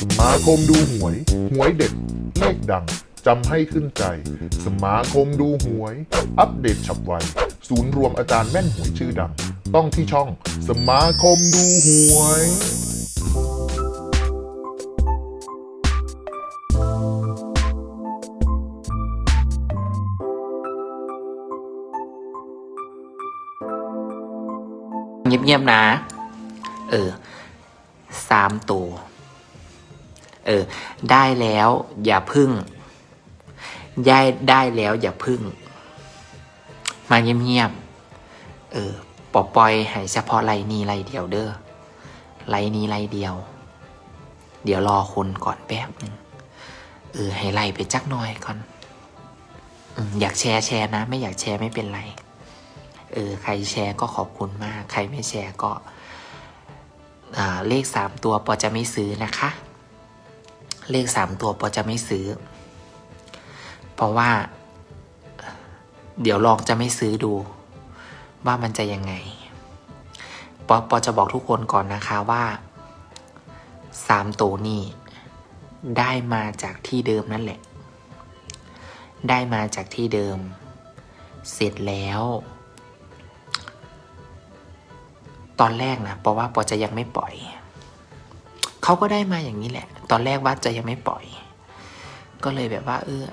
สมาคมดูหวย หวยเด็ดเลขดังจำให้ขึ้นใจ สมาคมดูหวย อัปเดตฉับไว ศูนย์รวมอาจารย์แม่นหวยชื่อดัง ต้องที่ช่อง สมาคมดูหวย เงียบๆนะ เออ สามตัว เออ ได้แล้วอย่าพึ่งได้ได้แล้วอย่าพึ่ง มาเงียบๆเออปอปอยให้เฉพาะไรนี้ไรเดียวเด้อไรนี้ไรเดียว เดี๋ยวรอคนก่อนแป๊บหนึ่งเออให้ไล่ไปจักหน่อยก่อนอยากแชร์แชร์นะ ไม่อยากแชร์ไม่เป็นไร เออ ใครแชร์ก็ขอบคุณมาก ใครไม่แชร์ก็เลขสามตัวปอจะไม่ซื้อนะคะ เลขสามตัวปอจะไม่ซื้อ เพราะว่า เดี๋ยวลองจะไม่ซื้อดู ว่ามันจะยังไงปอปอจะบอกทุกคนก่อนนะคะว่าสามตัวนี่ได้มาจากที่เดิมนั่นแหละ ได้มาจากที่เดิม เสร็จแล้ว ตอนแรกนะเพราะว่าปอจะยังไม่ปล่อย เขาก็ได้มาอย่างนี้แหละ ตอนแรกว่าจะยังไม่ปล่อย ก็เลยแบบว่า เออ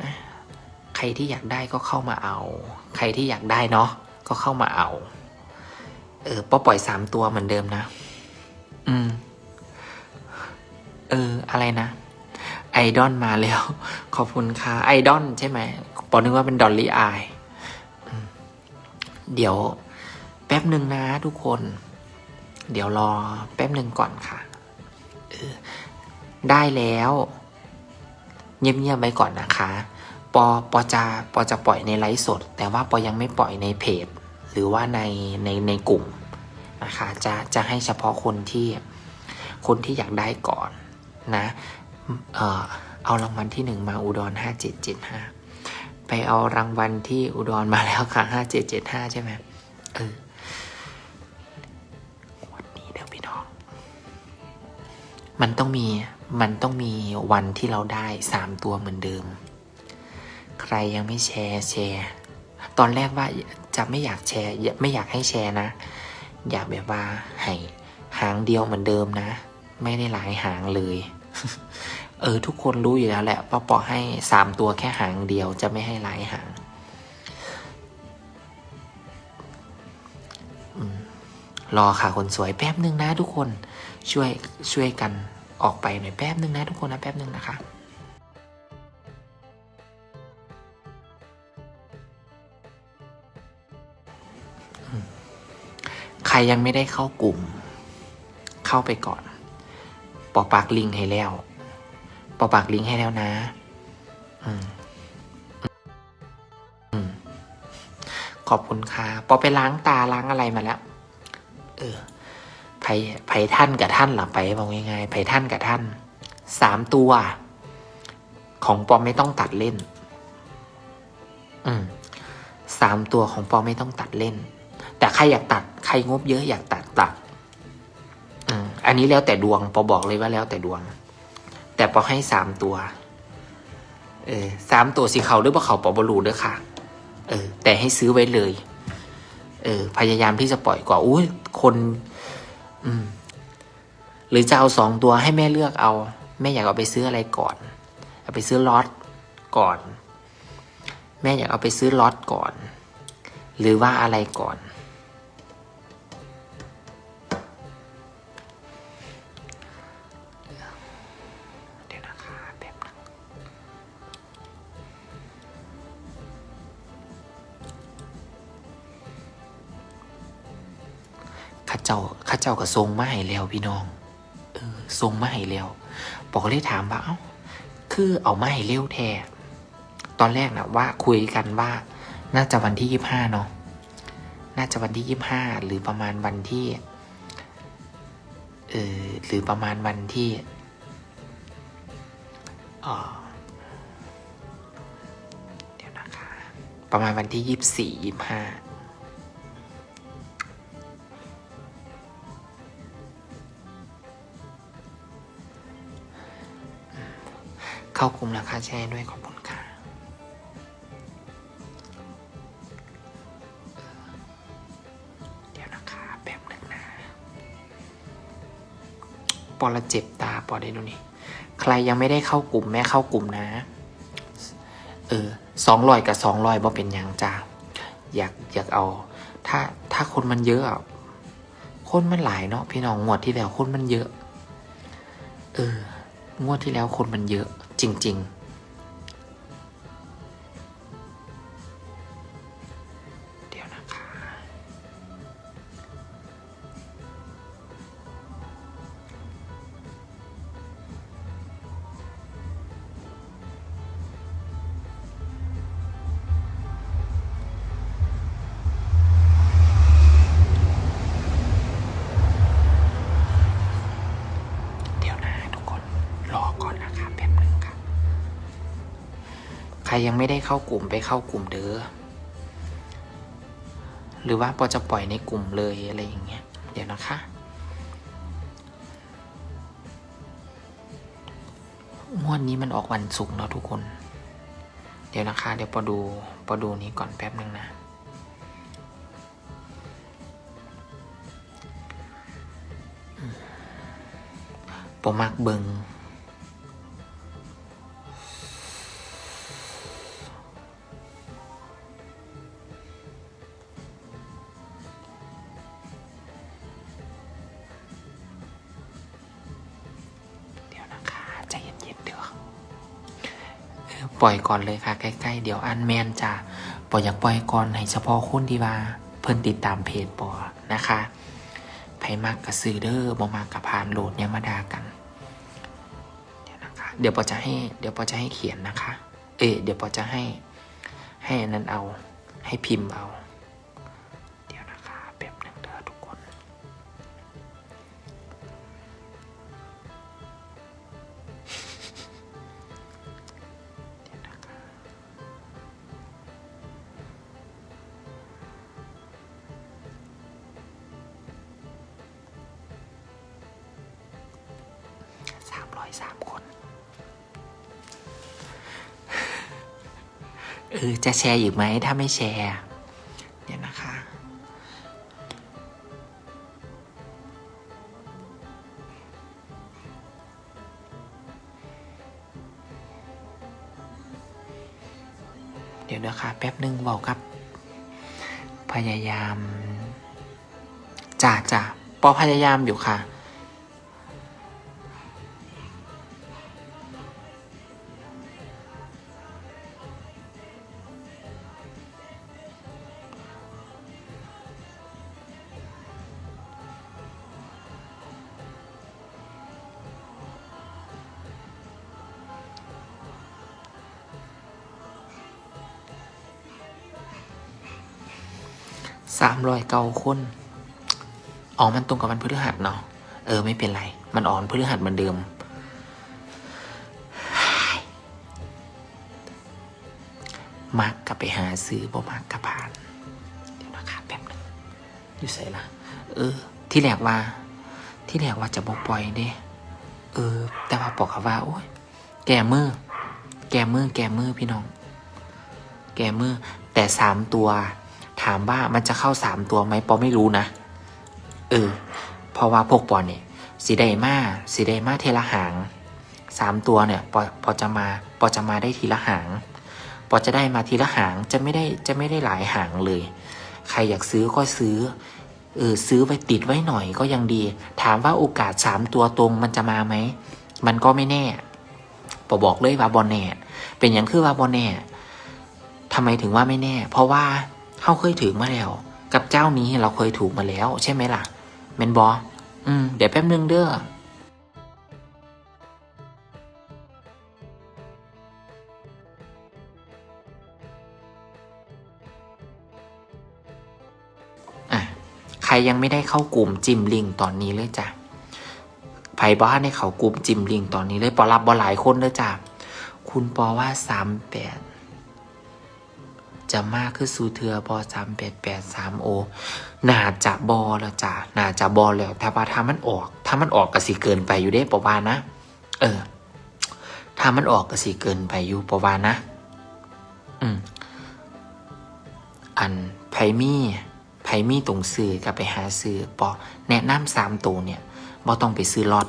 ใครที่อยากได้ก็เข้ามาเอา ใครที่อยากได้เนาะก็เข้ามาเอา เออปอปล่อยสามตัวเหมือนเดิมนะ อืม เออ อะไรนะไอดอลมาแล้ว ขอบคุณค่ะไอดอลใช่ไหมปอนึกว่าเป็นดอลลี่อายอืมเดี๋ยวแป๊บหนึ่งนะทุกคน เดี๋ยวรอแป๊บหนึ่งก่อนค่ะ ได้แล้ว เงียบๆไว้ก่อนนะคะ ปอปอจะปอจะปล่อยในไลฟ์สด แต่ว่าปอยังไม่ปล่อยในเพจ หรือว่าในในในกลุ่มนะคะจะจะให้เฉพาะคนที่คนที่อยากได้ก่อนนะ เออเอารางวัลที่หนึ่งมาอุดรห้าเจ็ดเจ็ดห้าไปเอารางวัลที่อุดรมาแล้วค่ะห้าเจ็ดเจ็ดห้าใช่ไหมเออ มันต้องมีมันต้องมีวันที่เราได้สามตัวเหมือนเดิม ใครยังไม่แชร์แชร์ ตอนแรกว่าจะไม่อยากแชร์ไม่อยากให้แชร์นะ อยากแบบว่าให้หางเดียวเหมือนเดิมนะ ไม่ได้หลายหางเลย เออทุกคนรู้อยู่แล้วแหละว่าปอให้สามตัวแค่หางเดียวจะไม่ให้หลายหางรอค่ะคนสวยแป๊บหนึ่งนะทุกคน ช่วยช่วยกันออกไปหน่อยแป๊บนึงนะทุกคนนะแป๊บนึงนะคะใครยังไม่ได้เข้ากลุ่ม เข้าไปก่อนปอปากลิงให้แล้วปอปากลิงให้แล้วนะออืมขอบคุณค่ะ ปอไปล้างตาล้างอะไรมาแล้ว เออ ไผ่ไผ่ท่านกับท่านหลับไปบอกง่ายๆไผ่ท่านกับท่านสามตัว ของปอไม่ต้องตัดเล่น อืมสามตัวของปอไม่ต้องตัดเล่น แต่ใครอยากตัดใครงบเยอะอยากตัดตัดอืมอันนี้แล้วแต่ดวงปอบอกเลยว่าแล้วแต่ดวง แต่ปอให้สามตัว เออสามตัวสีเขาหรือเปล่าเขาปอบรูด้วยค่ะ เออ แต่ให้ซื้อไว้เลย เออ พยายามที่จะปล่อยกว่าอุ้ยคน อืม หรือจะเอาสองตัวให้แม่เลือกเอา แม่อยากเอาไปซื้ออะไรก่อน เอาไปซื้อล็อตก่อน แม่อยากเอาไปซื้อล็อตก่อน หรือว่าอะไรก่อน เดี๋ยวนะคะแป๊บนึงข้าเจ้า ข้าเจ้าก็ทรงมาให้แล้วพี่น้อง เออทรงมาให้แล้วบอกเลยถามว่าเอ้าคือเอามาให้เร็วแท้ตอนแรกนะว่าคุยกันว่า น่าจะวันที่ยี่ห้าเนาะน่าจะวันที่ยี่ห้าหรือประมาณวันที่เออหรือประมาณวันที่เอ่อเดี๋ยวนะคะ ประมาณวันที่ยี่สี่ยี่ห้า เข้ากลุ่มราคาแชร์ด้วยขอบคุณค่ะเดี๋ยวนะคะแป๊บหนึ่งนะปอละเจ็บตาปอได้ดูนี่ใครยังไม่ได้เข้ากลุ่มแม่เข้ากลุ่มนะ เออสองรอยกับสองรอยบ่เป็นยังจ้าอยากอยากเอา ถ้าถ้าคนมันเยอะคนมันหลายเนาะพี่น้องงวดที่แล้วคนมันเยอะ เอองวดที่แล้วคนมันเยอะ จริง ๆ ใครยังไม่ได้เข้ากลุ่มไปเข้ากลุ่มเด้อหรือว่าปอจะปล่อยในกลุ่มเลยอะไรอย่างเงี้ยเดี๋ยวนะคะงวดนี้มันออกวันศุกร์เนาะทุกคน เดี๋ยวนะคะ เดี๋ยวปอดูปอดูนี้ก่อนแป๊บหนึ่งนะปอมักเบิง็นๆเดี๋ยวเอปล่อยก่อนเลยค่ะ ใกล้ ๆ เดี๋ยวอันแมนจะปล่อยอยากปล่อยก่อนให้เฉพาะคนที่ว่าเพิ่นติดตามเพจปอนะคะไผมากกับซื้อเด้อบ่มากกับพานโหลดเนี่ยมาดากัน เดี๋ยวนะคะ เดี๋ยวปอจะให้ เดี๋ยวปอจะให้เขียนนะคะ เอ๊เดี๋ยวปอจะให้ ให้อันนั้นเอา ให้พิมพ์เอา เออจะแชร์อีกไหมถ้าไม่แชร์เดี๋ยวนะคะ เดี๋ยวนะคะแป๊บหนึ่งบอกครับ พยายามจ่าจ่าปอพยายามอยู่ค่ะ สามร้อยเก้าคนอ๋อมันตรงกับวันพฤหัสเนาะเออไม่เป็นไร มันอ่อนพฤหัสเหมือนเดิม มักกลับไปหาซื้อบ่มักกลับผ่าน เดี๋ยวนะคะแป๊บหนึงอยู่ใส่ละเออ ที่แรกว่า ที่แรกว่าจะบอกปล่อยเด้เออ แต่ว่าบอกเขาว่าโอ้ยแกมือแกมือแกมือพี่น้อง แกมือแต่สามตัวามว่ามันจะเข้าสามตัวไหมปอไม่รู้นะ เออ เพราะว่าพวกปอเนี่ยสีไดมาสีไดมาเทละหางสามตัวเนี่ยปอปอจะมาปอจะมาได้ทีละหางปอจะได้มาทีละหางจะไม่ได้จะไม่ได้หลายหางเลย ใครอยากซื้อก็ซื้อเออซื้อไว้ติดไว้หน่อยก็ยังดี ถามว่าโอกาสสามตัวตรงมันจะมาไหมมันก็ไม่แน่ปอบอกเลยว่าบอลแน่เป็นอย่างคือว่าบอลแน่ทำไมถึงว่าไม่แน่ เพราะว่า เขาเคยถือมาแล้ว กับเจ้านี้เราเคยถูกมาแล้ว ใช่ไหมล่ะเมนบออืม เดี๋ยวแป๊บนึงเด้อใครยังไม่ได้เข้ากลุ่มจิมลิงตอนนี้เลยจ้ะไผ่บ้านในเขากลุ่มจิมลิงตอนนี้เลยปอรับบอหลายคนเลยจ้ะ คุณปอว่าสามแปด จะมากคือสูเทือบอสามแปดแปดสามโอน่าจะบอแล้วจ้ะน่าจะบอแล้วแต่ว่าถ้ามันออก ถ้ามันออกก็สิเกินไปอยู่ได้ปะวานะ เออ ถ้ามันออกก็สิเกินไปอยู่ปะวานะ อืม อันไพมี่ไพมี่ตรงซื้อกับไปหาซื้อปอแนะนำสามตัวเนี่ยบ่ต้องไปซื้อลอต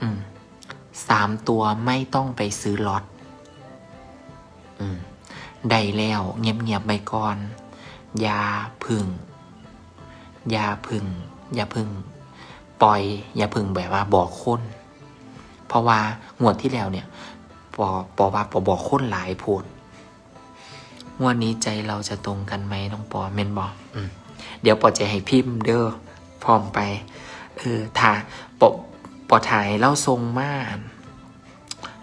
อืมสามตัวไม่ต้องไปซื้อล็อต อืม ได้แล้วเงียบๆไปก่อนอย่าพึ่งอย่าพึ่งอย่าพึ่ง ปล่อยอย่าพึ่งแบบว่าบอกคน เพราะว่างวดที่แล้วเนี่ยปอปอว่าปอบอกคนหลายพูดงวดนี้ใจเราจะตรงกันไหมน้องปอเมนบอกอืมเดี๋ยวปอจะให้พิมพ์เด้อพร้อมไปเออถ่าปอปอถ่ายเล่าทรงมาก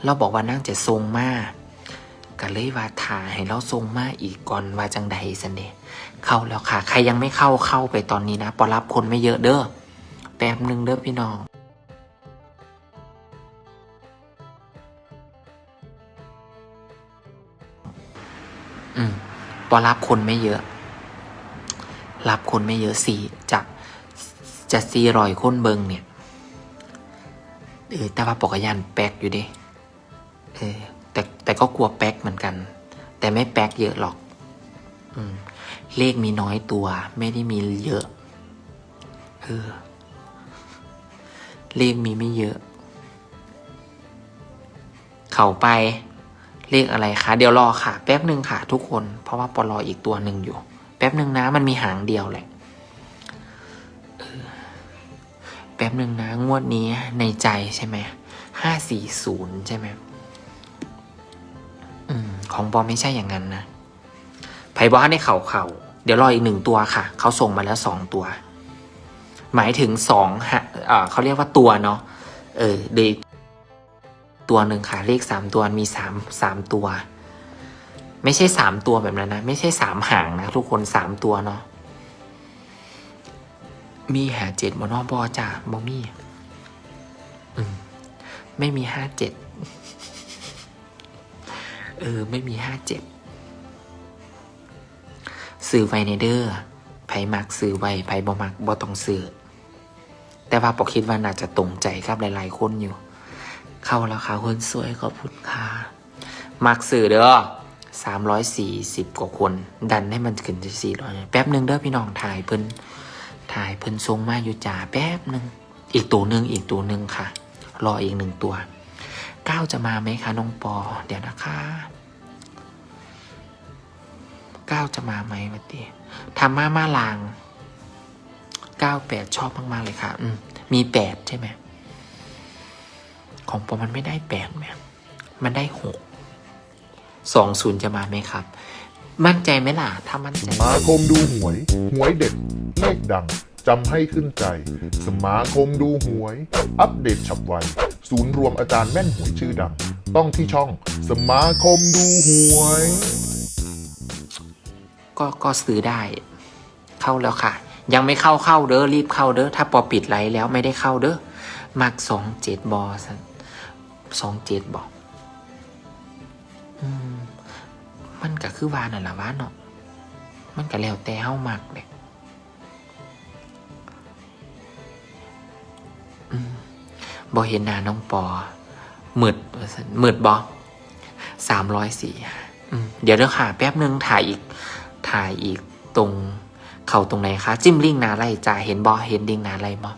เราบอกว่านั่งจะทรงมาก ก็เลยว่าถ่ายให้เราทรงมากอีกก่อนว่าจังใดสันเดเข้าแล้วค่ะ ใครยังไม่เข้าเข้าไปตอนนี้นะปอรับคนไม่เยอะเด้อแป๊บหนึ่งเด้อพี่น้องอืมปอรับคนไม่เยอะ รับคนไม่เยอะสี่จากจะสี่รอยคนเบิงเนี่ยเออแต่ว่าปกยันแป๊กอยู่ดิเออ แต่ก็กลัวแป๊กเหมือนกัน แต่ไม่แป๊กเยอะหรอกอืมเลขมีน้อยตัว ไม่ได้มีเยอะเออเลขมีไม่เยอะ เข้าไปเลขอะไรคะ เดี๋ยวรอค่ะ แป๊บหนึ่งค่ะ ทุกคน เพราะว่าปอรออีกตัวหนึ่งอยู่ แป๊บหนึ่งนะ มันมีหางเดียวแหละแป๊บหนึ่งนะ งวดนี้ในใจใช่ไหมห้าสี่ศูนย์ใช่ไหม ของปอไม่ใช่อย่างนั้นนะไผ่บอกให้เข่าเข่าเดี๋ยวรออีกหนึ่งตัวค่ะ เขาส่งมาแล้วสองตัว หมายถึงสองฮะเขาเรียกว่าตัวเนาะเออเดยวตัวหนึ่งค่ะ เลขสามตัวมีสามสามตัว ไม่ใช่สามตัวแบบนั้นนะ ไม่ใช่สามหางนะ ทุกคนสามตัวเนาะมีหาเจ็ดบนนอบอจ้าบอมี่ไม่มีห้าเจ็ด เออ ไม่มีห้าเจ็ดซื้อไวในเดอร์ไผมักซื้อไวไผบ่มักบ่ต้องซื้อแต่ว่าปอคิดว่าน่าจะตรงใจครับหลาย ๆ คนอยู่ เข้าแล้วค่ะคนสวยขอบคุณค่ะมักสื่อเด้อสามร้อยสี่สิบกว่าคน ดันให้มันขึ้นจะสี่ร้อยแป๊บหนึ่งเด้อพี่น้องถ่ายเพิ่นถ่ายเพิ่นทรงมาอยู่จ่าแป๊บหนึ่งอีกตัวหนึ่งอีกตัวหนึ่งค่ะ รออีกหนึ่งตัว ก้าวจะมาไหมคะน้องปอ เดี๋ยวนะคะก้าวจะมาไหมวันตีทำมามาลางเก้าแปดชอบมาก ๆ เลยค่ะ อืม มีแปดใช่ไหม ของปอมันไม่ได้แปดแม่มันได้หกสองศูนย์จะมาไหมครับ มั่นใจไหมล่ะ ถ้ามั่นใจ มาคมดูหวย หวยเด็ดเลขดัง จำให้ขึ้นใจ สมาคมดูหวย อัปเดตฉับไว ศูนย์รวมอาจารย์แม่นหวยชื่อดัง ต้องที่ช่องสมาคมดูหวย ก็ก็ซื้อได้ เข้าแล้วค่ะ ยังไม่เข้าเข้าเด้อรีบเข้าเด้อถ้าปอปิดไลน์แล้วไม่ได้เข้าเด้อมักสองเจ็ดบอสันสองเจ็ดบอกมันก็คือวานั่นแหละวานเนาะมันก็แล้วแต่เฮามักเลย บอเห็นหน้าน้องปอมืดว่าซั่นมืดบอสามร้อยสี่เดี๋ยวเดี๋ยวค่ะ แป๊บนึงถ่ายอีก ถ่ายอีกตรง เข่าตรงไหนคะ จิ้มลิงนาไรจ่าเห็นบอเห็นลิงนาไรบอ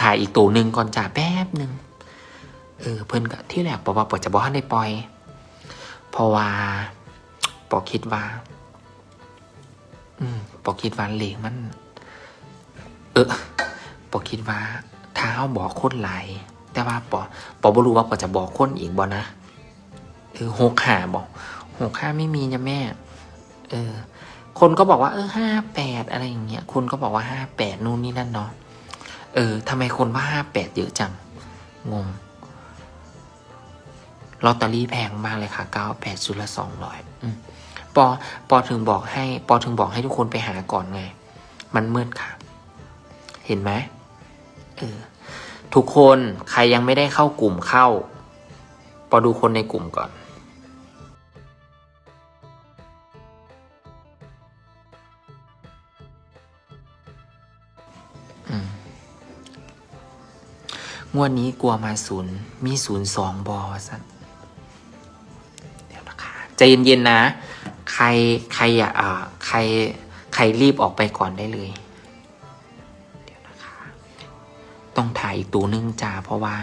ถ่ายอีกตัวหนึ่งก่อนจ่าแป๊บหนึ่งเออเพิ่นก็ที่แรกบอว่าปอจะบอให้ได้ปลอยเพราะว่าปอคิดว่า อืมปอคิดว่าเหลงมัน เออปอคิดว่า ถ้าเขาบอกคนหลายแต่ว่าปอปอบรู้ว่าปอจะบอกคนอีกบ่นะเออหกขาบอกหกขาไม่มีนะแม่ เออ คนก็บอกว่า เออห้าแปดอะไรอย่างเงี้ยคนก็บอกว่าห้าแปดนู่นนี่นั่นเนาะเออทำไมคนว่าห้าแปดเยอะจังงงลอตเตอรี่แพงมากเลยค่ะเก้าแปดชุดละสองร้อยปอปอถึงบอกให้ ปอถึงบอกให้ทุกคนไปหาก่อนไง มันมืดค่ะ เห็นไหม ทุกคนใครยังไม่ได้เข้ากลุ่มเข้าปอดูคนในกลุ่มก่อน งวดนี้กลัวมาศูนย์มีศูนย์สองบอสันเดี๋ยวนะคะใจเย็นๆนะ ใครใครอะอ่าใครใครรีบออกไปก่อนได้เลย ต้องถ่ายอีกตัวนึงจ้าเพราะว่า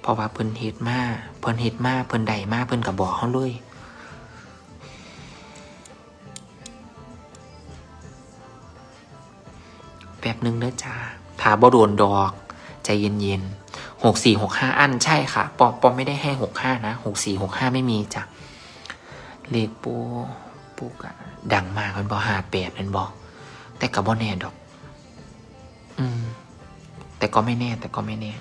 เพราะว่าเพิ่นเฮ็ดมาเพิ่นเฮ็ดมาเพิ่นใดมาเพิ่นกับบอกเขาเลยแป๊บหนึ่งเด้อจ้าถาบ่โดนดอกใจเย็นๆหกสี่หกห้าอันใช่ค่ะ ปอปอไม่ได้ให้หกห้านะหกสี่หกห้าไม่มีจ้ะเลขปูปูกะดังมากมันบอหาแปดมันบอกแต่กับบ่แน่ดอก อืม แต่ก็ไม่แน่แต่ก็ไม่แน่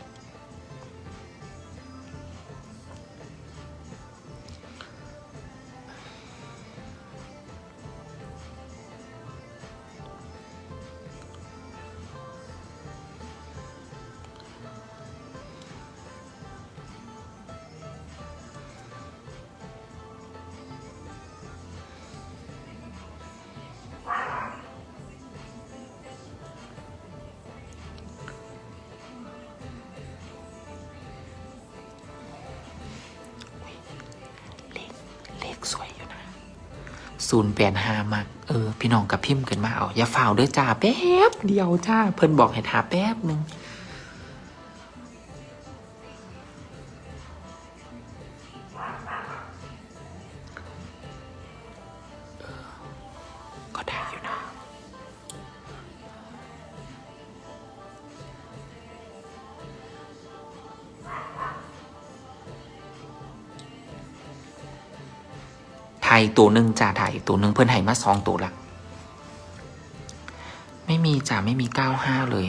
ศูนย์แปดห้ามากเออ พี่น้องกับพิมพ์กันมาเอา อย่าฝ่าวเด้อจ้าแป๊บเดียวจ้า เพิ่นบอกให้ทาแป๊บหนึ่ง ยอีกตัวหนึ่งจ่าถ่ายตัวหนึ่งเพื่อนไห้มาสองตัวละ ไม่มีจ่าไม่มีเก้าห้าเลย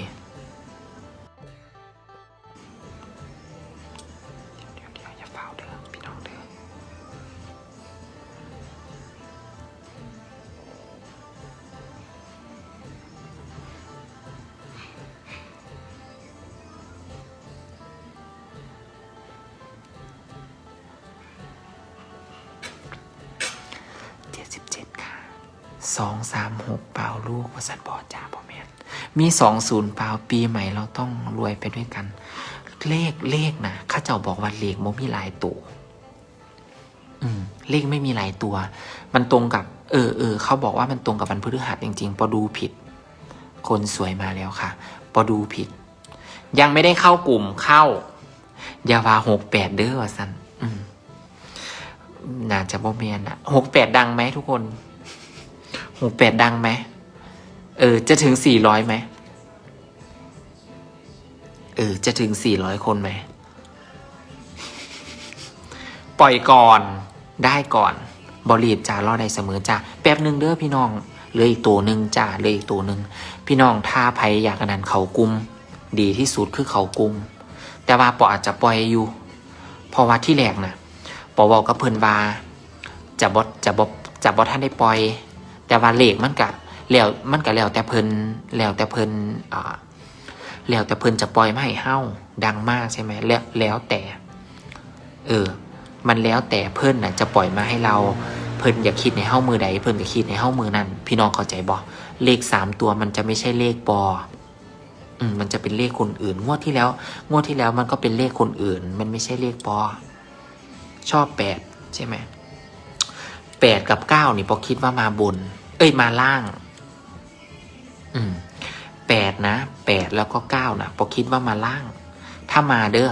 มีสองศูนย์เปล่าปีใหม่เราต้องรวยไปด้วยกัน เลขเลขนะข้าเจ้าบอกว่าเลขมันมีหลายตัวอืม เลขไม่มีหลายตัว มันตรงกับ เออเออเขาบอกว่ามันตรงกับวันพฤหัสจริงๆพอดูผิด คนสวยมาแล้วค่ะพอดูผิด ยังไม่ได้เข้ากลุ่มเข้าอยาวาหกแปดเด้อวะสันอืมน่าจะบ่เมียนอะหกแปดดังไหมทุกคนหกแปดดังไหมเออ จะถึงสี่ร้อยไหม เออ จะถึงสี่ร้อยคนไหม ปล่อยก่อน ได้ก่อน บรีบจ้ารอได้เสมอจ้าแป๊บหนึ่งเด้อพี่น้อง เหลืออีกตัวหนึ่งจ้าเหลืออีกตัวหนึ่ง พี่น้องถ้าไผอยากนันเขากุม ดีที่สุดคือเขากุม แต่ว่าปออาจจะปล่อยอยู่ เพราะว่าที่แรกนะปอบอกกับเพิ่นว่าจะบดจะบจะบดท่านได้ปล่อย แต่ว่าเลขมันกะแล้วมันกะแล้วแต่เพิ่นแล้วแต่เพิ่นอ่า แล้วแต่เพิ่นจะปล่อยมาให้เฮ้าดังมากใช่ไหมแล้วแล้วแต่ เออ มันแล้วแต่เพิ่นน่ะ จะปล่อยมาให้เรา เพิ่นอย่าคิดในเฮ้ามือใด เพิ่นก็คิดในเฮ้ามือนั้น พี่น้องเข้าใจบ่เลขสามตัวมันจะไม่ใช่เลขปออืมมันจะเป็นเลขคนอื่น งวดที่แล้ว งวดที่แล้วมันก็เป็นเลขคนอื่น มันไม่ใช่เลขปอ ชอบแปดใช่ไหมแปดกับเก้านี่พอคิดว่ามาบน เอ้ยมาล่าง อืม แปดนะแปดแล้วก็เก้านะพอคิดว่ามาล่าง ถ้ามาเด้อ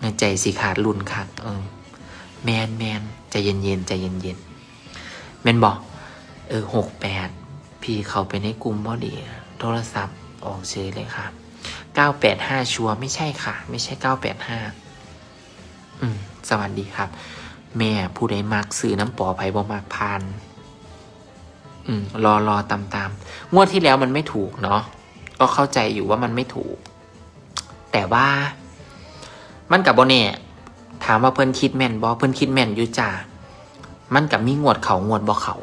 ในใจสิขาดรุนขาดเออแมนแมนใจเย็นเย็นใจเย็นเย็นแมนบอกเออหกแปดพี่เขาไปในกลุ่มบอดี โทรศัพท์ออกเฉยเลยค่ะเก้าแปดห้าชัวร์ไม่ใช่ค่ะ ไม่ใช่เก้าแปดห้าอืม สวัสดีครับ แม่ผู้ใดมักซื้อน้ำปอไผ่บ่มักพาน อืม รอรอตามตามงวดที่แล้วมันไม่ถูกเนาะ ก็เข้าใจอยู่ว่ามันไม่ถูก แต่ว่ามันกับโบเน่ถามว่าเพิ่อนคิดแม่นบอเพิ่อนคิดแม่นอยู่จ้ามันกับมีงวดเขางวดบอเขา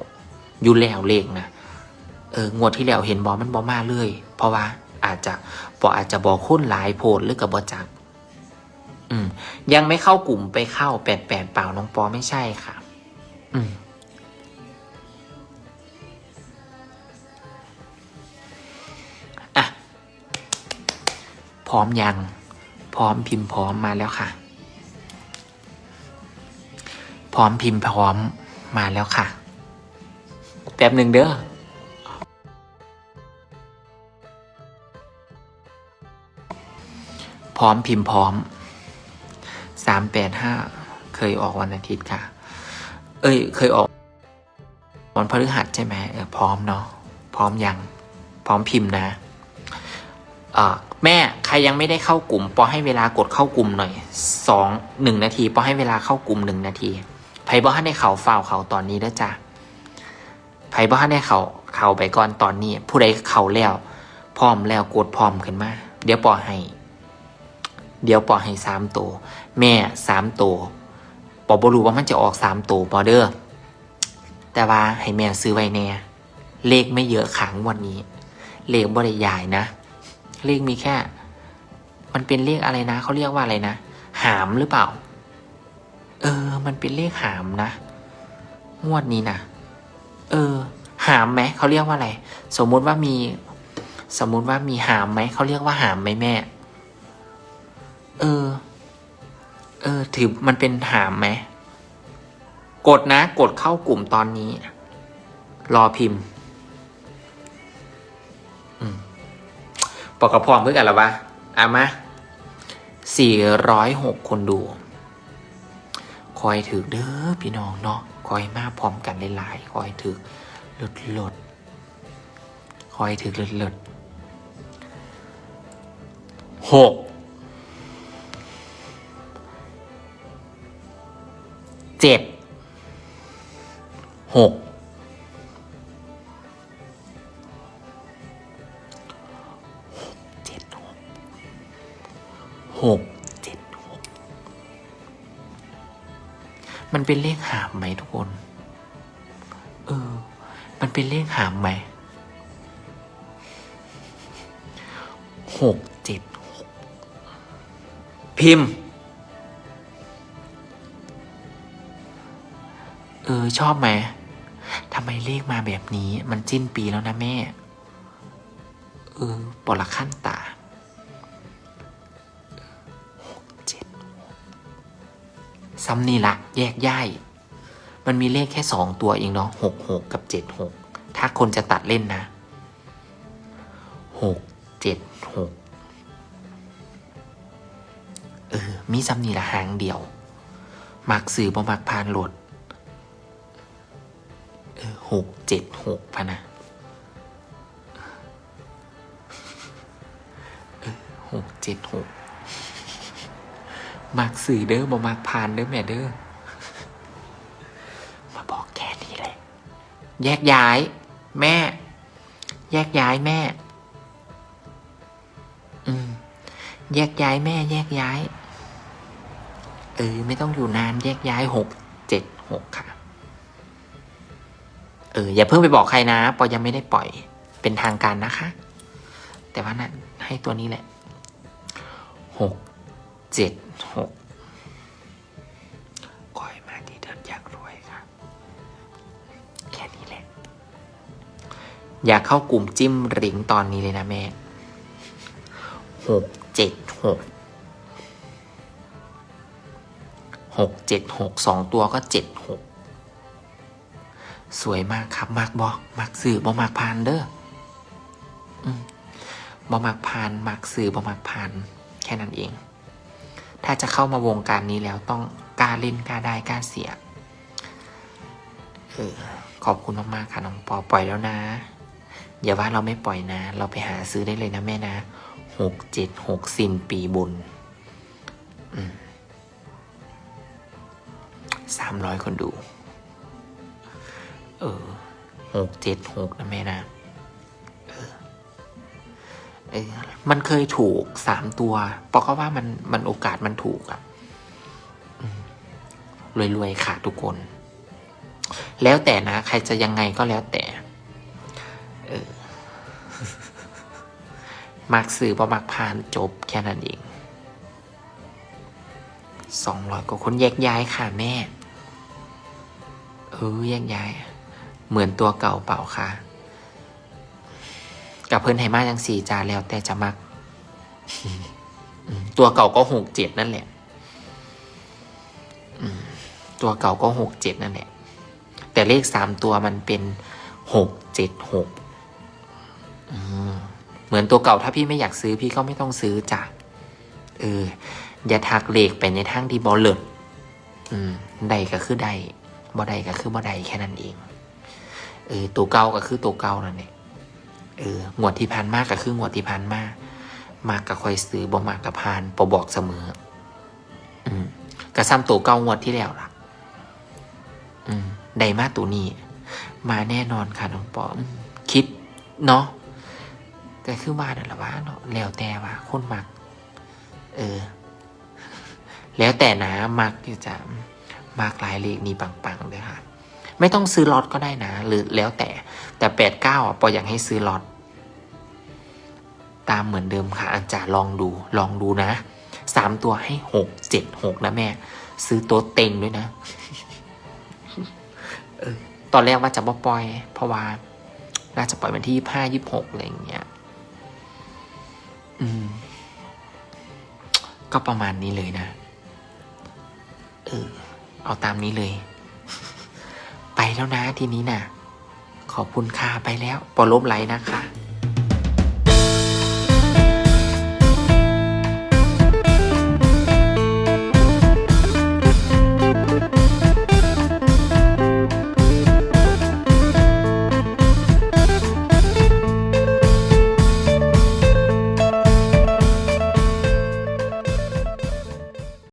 อยู่แล้วเลขนะเอองวดที่แล้วเห็นบอมันบอมาเลย เพราะว่าอาจจะบออาจจะบอคุ้นหลายโพดหรือกับบอจักอืม ยังไม่เข้ากลุ่มไปเข้าแปดแปดเปล่าน้องปอไม่ใช่ค่ะ อืม พร้อมยัง พร้อมพิมพ์พร้อมมาแล้วค่ะ พร้อมพิมพ์พร้อมมาแล้วค่ะ แป๊บหนึ่งเด้อพร้อมพิมพ์พร้อมสามแปดห้าเคยออกวันอาทิตย์ค่ะ เอ้ย เคยออกวันพฤหัสใช่ไหมเออพร้อมเนาะพร้อมยัง พร้อมพิมพ์นะ เอ่อแม่ รยังไม่ได้เข้ากลุ่มปอให้เวลากดเข้ากลุ่มหน่อยสองหนึ่งนาทีปอให้เวลาเข้ากลุ่มหนึ่งนาทีไพ่บอให้ได้เขาฝ่าวเขาตอนนี้เด้จ้ะไพ่บอให้ได้เขาเขาไปก่อนตอนนี้ ผู้ใดเขาแล้วพร้อมแล้วกดพร้อมขึ้นมา เดี๋ยวปอให้เดี๋ยวปอให้สามตัวแม่สามตัวปอบรู้ว่ามันจะออกสามตัวปอเด้อแต่ว่าให้แม่ซื้อไว้แน่เลขไม่เยอะขังวันนี้ เลขบริยายนะ เลขมีแค่ มันเป็นเลขอะไรนะเขาเรียกว่าอะไรนะหามหรือเปล่า เออ มันเป็นเลขหามนะงวดนี้นะเออ หามไหมเขาเรียกว่าอะไร สมมุติว่ามี สมมุติว่ามีหามไหมเขาเรียกว่าหามไหมแม่ เออ เออ ถือมันเป็นหามไหมกดนะ กดเข้ากลุ่มตอนนี้ รอพิมพ์ปอกกระพร้อมเพื่อกันหรอวะ อามาสี่ร้อยหกคนดู คอยถือเด้อพี่น้องเนาะคอยมาพร้อมกันหลายๆคอยถือหลุดหลุดคอยถือหลุดหลุดหกเจ็ดหก มันเป็นเลขหามไหมทุกคน เออ มันเป็นเลขหามไหม หกเจ็ดหก พิมพ์ เออ ชอบไหม ทำไมเลขมาแบบนี้ มันจิ้นปีแล้วนะแม่ เออปละขั้นตา ซ้ำนี่ละแยกย่าย มันมีเลขแค่สองตัวเองเนาะหกหกกับเจ็ดหกถ้าคนจะตัดเล่นนะหกเจ็ดหกเออ มีซ้ำนี่ละหางเดียว มักสื่อบ่มักพานโหลดเออหกเจ็ดหกพะนะหกเจ็ดหก มักสื่อเด้อบ่มักพานเด้อแม่เด้อ มาบอกแค่นี้แหละแยกย้าย แม่ แยกย้ายแม่ อืม แยกย้ายแม่ แยกย้าย เออ ไม่ต้องอยู่นาน แยกย้ายหกเจ็ดหกค่ะ เออ อย่าเพิ่งไปบอกใครนะ ปอยังไม่ได้ปล่อย เป็นทางการนะคะ แต่ว่านั่นให้ตัวนี้แหละหก เจ็ดหกคอยมาที่เดินอยากรวยค่ะแค่นี้แหละ อยากเข้ากลุ่มจิ้มริงตอนนี้เลยนะแม่หกเจ็ดหกหกเจ็ดหกสองตัวก็เจ็ดหกสวยมากครับ มากบอกมากสื่อบอมากพานเด้ออืมบอมากพานมากสื่อบอมากพาน แค่นั้นเอง ถ้าจะเข้ามาวงการนี้แล้วต้องกล้าเล่นกล้าได้กล้าเสียเออขอบคุณมากๆค่ะน้องปอปล่อยแล้วนะ อย่าว่าเราไม่ปล่อยนะ เราไปหาซื้อได้เลยนะแม่นะหกเจ็ดหกสินปีบุญสามร้อยคนดู เออหกเจ็ดหกนะแม่นะ มันเคยถูกสามตัวเพราะก็ว่ามันมันโอกาสมันถูกอะรวยๆค่ะทุกคน แล้วแต่นะ ใครจะยังไงก็แล้วแต่มักสื่อประมักผ่านจบแค่นั้นเองสองร้อยกว่าคนแยกย้ายค่ะแม่ เออแยกย้าย เหมือนตัวเก่าเปล่าค่ะ เพื่อนไฮมาจังสี่จาแล้วแต่จะมัก ตัวเก่าก็หกเจ็ดนั่นแหละตัวเก่าก็หกเจ็ดนั่นแหละ แต่เลขสามตัวมันเป็นหกเจ็ดหกเหมือนตัวเก่าถ้าพี่ไม่อยากซื้อพี่ก็ไม่ต้องซื้อจ้ะเออ อย่าทักเลขไปในทางที่บอลเลิศใดก็คือใดบ่ใดก็คือบ่ใดแค่นั้นเอง เออตัวเก่าก็คือตัวเก่านั่นเอง เอองวดที่ผ่านมากก็คืองวดที่ผ่านมากมากก็คอยซื้อบ่มากกับพานปบอกเสมอ อืมกระซ้ำตัวเก่างวดที่แล้วล่ะ อืมใดมาตัวนี้ มาแน่นอนค่ะน้องปอม คิดเนาะก็คือว่านั่นแหละว่าเนาะแล้วแต่ว่าคนมัก เออ แล้วแต่นะมักจะมากหลายเลขนี้ปังๆเลยค่ะ ไม่ต้องซื้อล็อตก็ได้นะ หรือแล้วแต่ แต่แปดเก้าอะปออยากให้ซื้อล็อตตามเหมือนเดิมค่ะอาจารย์ลองดูลองดูนะสามตัวให้หกเจ็ดหกนะแม่ ซื้อต๊ะเต็งด้วยนะออตอนแรกว่าจะบ่ปล่อย เพราะว่าน่าจะปล่อยวันที่ยี่ห้ายี่หกอะไรอย่างเงี้ยอืม ก็ประมาณนี้เลยนะ เออ เอาตามนี้เลย แล้วนะทีนี้นะขอบคุณค่ะไปแล้วปอลบไลนะคะ